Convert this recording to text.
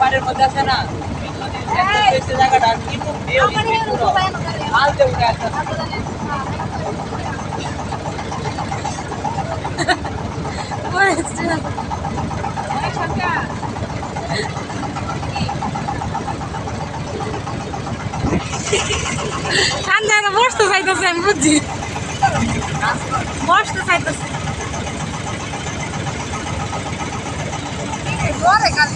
পাড়ের মধ্যে আছে না জায়গাটা কিন্তু ঢেউ আমার দিচ্ছে এখানে পুরো। উপায় ঠান্ডা বসতে চাইতেছে আমি বুঝছি বসতে চাইতেছে ঘরে কাজ